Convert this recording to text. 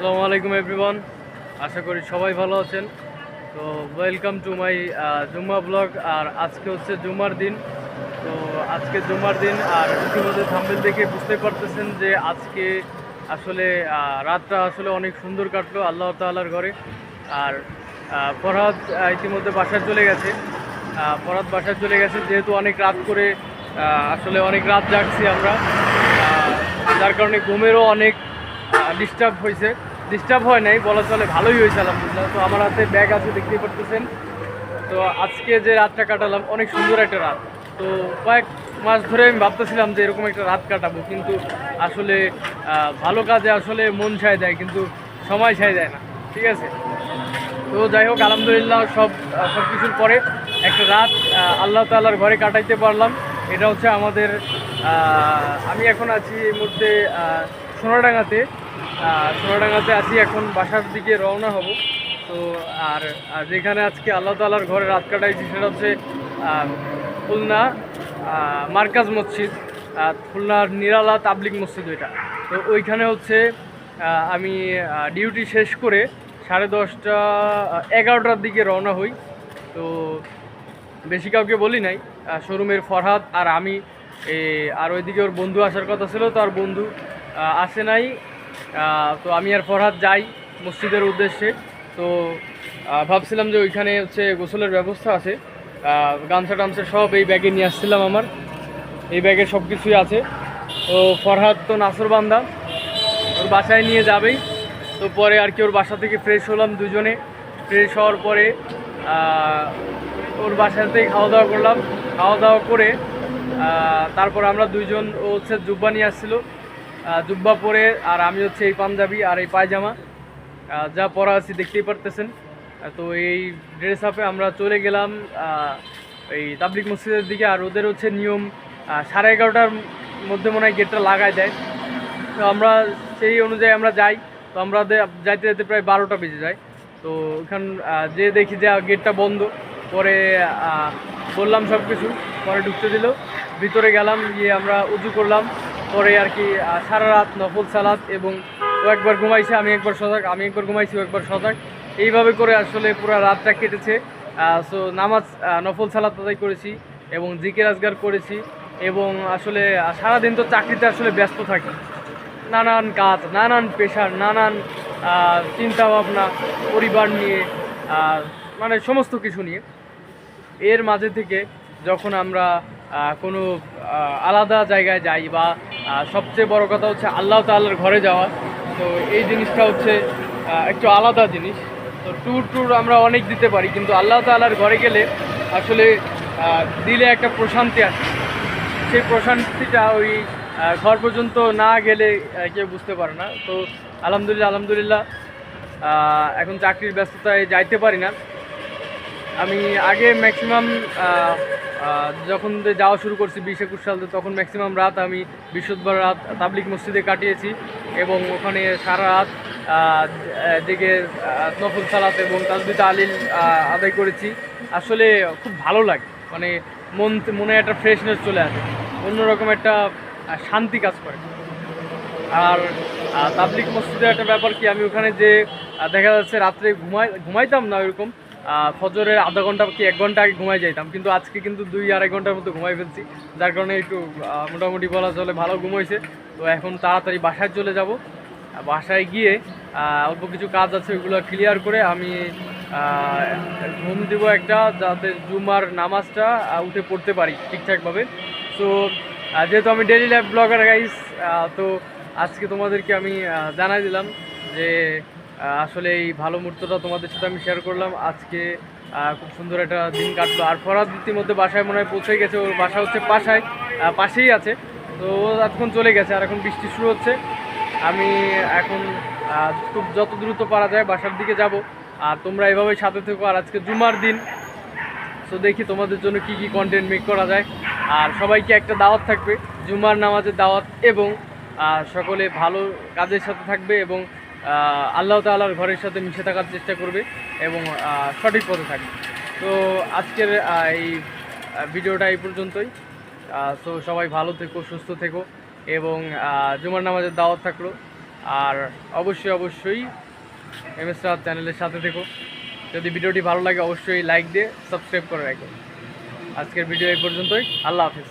আসসালামু আলাইকুম এভরিওয়ান আশা করি সবাই ভালো আছেন। তো welcome to my Jumma blog আর আজকে হচ্ছে জুম্মার দিন। তো আজকে জুম্মার দিন, আর ইতিমধ্যে থাম্বেল দেখে বুঝতে পারতেছেন যে আজকে আসলে রাতটা আসলে অনেক সুন্দর কাটলো আল্লাহ তাআলার ঘরে। আর ফরহাদ ইতিমধ্যে বাসায় চলে গেছে। ফরহাদ বাসায় চলে গেছে, যেহেতু অনেক রাত করে আসলে অনেক রাত জাগছি আমরা। যার কারণে ঘুমেরও অনেক ডিস্টার্ব হয়েছে ডিস্টার্ব হয় নাই, বলা চলে ভালোই হয়েছে, আলহামদুলিল্লাহ। তো আমার হাতে ব্যাগ আছে, দেখতেই পারতেছেন। তো আজকে যে রাতটা কাটালাম, অনেক সুন্দর একটা রাত। তো কয়েক মাস ধরে আমি ভাবতেছিলাম যে এরকম একটা রাত কাটাবো, কিন্তু আসলে ভালো কাজে আসলে মন ছায় দেয়, কিন্তু সময় ছায় দেয় না, ঠিক আছে? তো যাই হোক, আলহামদুলিল্লাহ সব সব কিছুর পরে একটা রাত আল্লাহ তাল্লার ঘরে কাটাইতে পারলাম। এটা হচ্ছে আমাদের আমি এখন আছি এই মুহূর্তে সোনাডাঙ্গাতে। সোনাডাঙ্গাতে আছি, এখন বাসার দিকে রওনা হব। তো আর যেখানে আজকে আল্লাহ তাল্লার ঘরে রাত কাটাইছি সেটা হচ্ছে খুলনা মার্কাজ মসজিদ খুলনার নিরালা তাবলিক মসজিদ ওইটা। তো ওইখানে হচ্ছে আমি ডিউটি শেষ করে সাড়ে দশটা এগারোটার দিকে রওনা হই। তো বেশি কাউকে বলি নাই শোরুমের ফরহাদ আর আমি। আর ওইদিকে ওর বন্ধু আসার কথা ছিল, তো আর বন্ধু আসে নাই। তো আমি আর ফরহাদ যাই মসজিদের উদ্দেশ্যে। তো ভাবছিলাম যে ওইখানে হচ্ছে গোসলের ব্যবস্থা আছে। গামছা টামছা সব এই ব্যাগে নিয়ে আসছিলাম আমার। এই ব্যাগে সব কিছুই আছে। তো ফরহাদ তো নাসরবান্দা ওর বাসায় নিয়ে যাবেই। তো পরে আর কি ওর বাসা থেকে ফ্রেশ হলাম দুজনে। ফ্রেশ হওয়ার পরে ওর বাসাতেই খাওয়া দাওয়া করলাম। খাওয়া দাওয়া করে তারপর আমরা দুইজন ও হচ্ছে জুব্বা নিয়ে আসছিল। জুব্বা পরে আর আমি হচ্ছে এই পাঞ্জাবি আর এই পায়জামা। যা পরা আছি দেখতেই পারতেছেন। তো এই ড্রেস আপে আমরা চলে গেলাম এই তাবলিক মসজিদের দিকে আর ওদের হচ্ছে নিয়ম সাড়ে এগারোটার মধ্যে মনে হয় গেটটা লাগায় দেয়। তো আমরা সেই অনুযায়ী আমরা যাই। তো আমরা যাইতে যাইতে প্রায় বারোটা বেজে যায়। তো ওখান যে দেখি যে গেটটা বন্ধ। পরে বললাম সব কিছু পরে ঢুকতে দিল। ভিতরে গেলাম, গিয়ে আমরা উজু করলাম। পরে আর কি সারা রাত নফল সালাত এবং ও একবার ঘুমাইছে আমি একবার সজাগ আমি একবার ঘুমাইছি ও একবার সজাগ। এইভাবে করে আসলে পুরো রাতটা কেটেছে। সো নামাজ নফল সালাত আদায় করেছি এবং জিকির আজগার করেছি এবং আসলে সারাদিন তো চাকরিতে আসলে ব্যস্ত থাকি। নানান কাজ নানান পেশার নানান আহ, চিন্তা ভাবনা পরিবার নিয়ে মানে সমস্ত কিছু নিয়ে। এর মাঝে থেকে যখন আমরা কোনো আলাদা জায়গায় যাই বা আহ, সবচেয়ে বড় কথা হচ্ছে আল্লাহ তাল্লার ঘরে যাওয়া। তো এই জিনিসটা হচ্ছে একটু আলাদা জিনিস। তো ট্যুর ট্যুর আমরা অনেক দিতে পারি কিন্তু আল্লাহ তাল্লার ঘরে গেলে আসলে দিলে একটা প্রশান্তি আসে। সেই প্রশান্তিটা ওই ঘর পর্যন্ত না গেলে কেউ বুঝতে পারে না। তো আলহামদুলিল্লাহ আলহামদুলিল্লাহ এখন চাকরির ব্যস্ততায় যাইতে পারি না। আমি আগে ম্যাক্সিমাম যখন যাওয়া শুরু করছি বিশ একুশ সাল তখন ম্যাক্সিমাম রাত আমি বৃহস্পতিবার রাত তাবলিক মসজিদে কাটিয়েছি এবং ওখানে সারা রাত দিকে নফল সালাত এবং তাজবি তালিল আহ, আদায় করেছি। আসলে খুব ভালো লাগে। মানে মন মনে একটা ফ্রেশনেস চলে আসে। অন্যরকম একটা শান্তি কাজ করে। আর তাবলিক মসজিদের একটা ব্যাপার কি আমি ওখানে যে দেখা যাচ্ছে রাত্রে ঘুমাই ঘুমাইতাম না ওইরকম ফজরের আধা ঘণ্টা কি এক ঘণ্টা আগে ঘুমাই যাইতাম, কিন্তু আজকে কিন্তু দুই আড়াই ঘণ্টার মতো ঘুমাই ফেলছি। যার কারণে একটু মোটামুটি বলা চলে ভালো ঘুমাইছে। তো এখন তাড়াতাড়ি বাসায় চলে যাব। বাসায় গিয়ে অল্প কিছু কাজ আছে ওইগুলো ক্লিয়ার করে আমি ঘুম দিব একটা যাতে জুমার নামাজটা উঠে পড়তে পারি ঠিকঠাকভাবে। তো যেহেতু আমি ডেলি লাইফ ব্লগার গাইস তো আজকে তোমাদেরকে আমি জানাই দিলাম যে আসলে এই ভালো মুহূর্তটা তোমাদের সাথে আমি শেয়ার করলাম। আজকে খুব সুন্দর একটা দিন কাটলো। আর ফরাদ ইতিমধ্যে বাসায় মনে হয় পৌঁছে গেছে। ওর বাসা হচ্ছে পাশায় পাশেই আছে। তো ও এখন চলে গেছে আর এখন বৃষ্টি শুরু হচ্ছে। আমি এখন খুব যত দ্রুত পারা যায় বাসার দিকে যাব। আর তোমরা এভাবেই সাথে থেকো। আর আজকে জুমার দিন। তো দেখি তোমাদের জন্য কি কি কন্টেন্ট মেক করা যায়। আর সবাইকে একটা দাওয়াত থাকবে। জুমার নামাজের দাওয়াত এবং সকলে ভালো কাজের সাথে থাকবে এবং আল্লাহ তাআলার ঘরের সাথে মিশে থাকার চেষ্টা করবে এবং সঠিক পথে থাকবে। তো আজকের এই ভিডিওটা এই পর্যন্তই। সো সবাই ভালো থেকো, সুস্থ থেকো এবং জুমার নামাজের দাওয়াত থাকল। আর অবশ্যই অবশ্যই এম এস চ্যানেলের সাথে থেকো। যদি ভিডিওটি ভালো লাগে, অবশ্যই লাইক দিয়ে সাবস্ক্রাইব করে রাখো। আজকের ভিডিও এই পর্যন্তই। আল্লাহ হাফিজ।